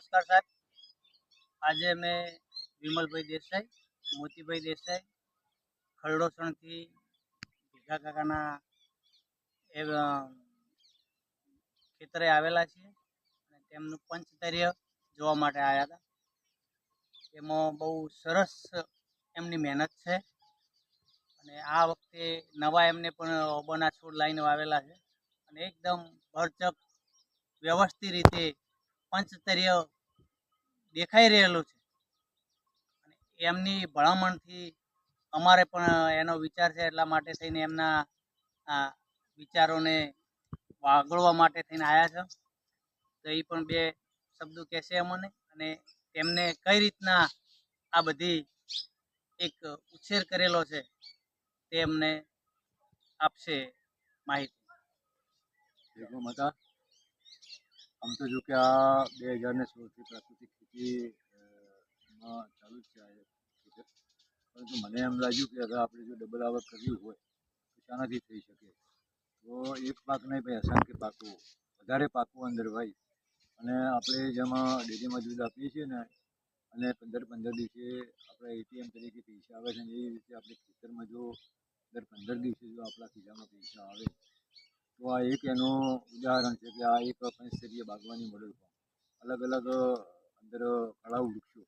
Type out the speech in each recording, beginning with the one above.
નમસ્કાર સાહેબ. આજે અમે વિમલભાઈ દેસાઈ, મોતીભાઈ દેસાઈ, ખરડોસણથી ભીખા કાકાના એ ખેતરે આવેલા છીએ અને તેમનું પંચતર્ય જોવા માટે આવ્યા હતા. એમાં બહુ સરસ એમની મહેનત છે અને આ વખતે નવા એમને પણ ઓબોના છોડ લાઈને વાવેલા છે અને એકદમ ભરચક વ્યવસ્થિત રીતે પંચતર્ય દેખાઈ રહેલું છે. એમની ભલામણથી અમારે પણ એનો વિચાર છે એટલા માટે થઈને એમના વિચારોને વાગળવા માટે થઈને આવ્યા છે. તો એ પણ બે શબ્દો કહેશે અમને અને તેમને કઈ રીતના આ બધી એક ઉછેર કરેલો છે તે અમને આપશે માહિતી. આમ તો જો કે આ બે હજાર ને સોળથી પ્રાકૃતિક ખેતી માં ચાલુ છે પરંતુ મને એમ લાગ્યું કે હવે આપણે જો ડબલ આવક કરવી હોય, તો શાનાથી થઈ શકે. તો એક પાક નહીં ભાઈ અસંખ્ય પાકો, વધારે પાકો અંદર હોય. અને આપણે જેમાં ડેરીમાં દૂધ આપીએ છીએ ને, અને પંદર પંદર દિવસે આપણે એટીએમ તરીકે પૈસા આવે છે ને, એ રીતે આપણે ખેતરમાં જો દર પંદર દિવસે જો આપણા ખિસ્સામાં પૈસા આવે તો આ એક એનું ઉદાહરણ છે કે આ એક પંચસ્તરીય બાગવાની મોડેલ ફોર્મ અલગ અલગ અંદર કળાઉ વૃક્ષો.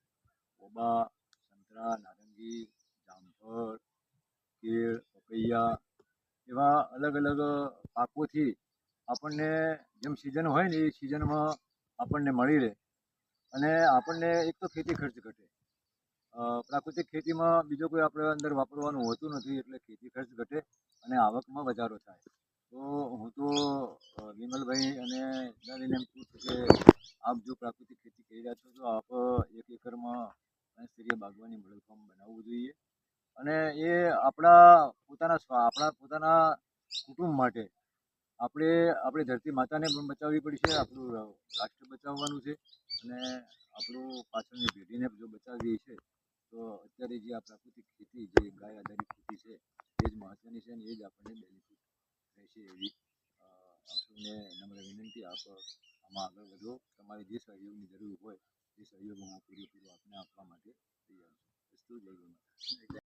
ઓબા સંતરા, નારંગી, જામફળ, કેળ, પપૈયા એવા અલગ અલગ પાકોથી આપણને જેમ સિઝન હોય ને એ સિઝનમાં આપણને મળી રહે. અને આપણને એક તો ખેતી ખર્ચ ઘટે. પ્રાકૃતિક ખેતીમાં બીજો કોઈ આપણે અંદર વાપરવાનું હોતું નથી એટલે ખેતી ખર્ચ ઘટે અને આવકમાં વધારો થાય. તો હું તો વિમલભાઈ અને દાદીને એમ કહું છું કે આપ જો પ્રાકૃતિક ખેતી કરી રહ્યા છો, તો આપ એક એકરમાં પંચસ્તરીય બાગવાની મોડલ ફોર્મ બનાવવું જોઈએ. અને એ આપણા પોતાના આપણા પોતાના કુટુંબ માટે આપણે, આપણી ધરતી માતાને પણ બચાવવી પડશે, આપણું રાષ્ટ્ર બચાવવાનું છે. અને આપણું પાછળની પેઢીને જો બચાવવી છે, તો અત્યારે જે આ પ્રાકૃતિક ખેતી જે ગાય આધારિત ખેતી છે એ જ મહત્ત્વની છે અને એ જ આપણને બેનિફિટ રહેશે એવી અ, સૌને નમ્ર વિનંતી આપ, આમાં આગળ વધો તમારે જે સહયોગની જરૂર હોય, એ સહયોગ હું પૂરેપૂરો આપને આપવા માટે તૈયાર છું જય ગૌ માતા.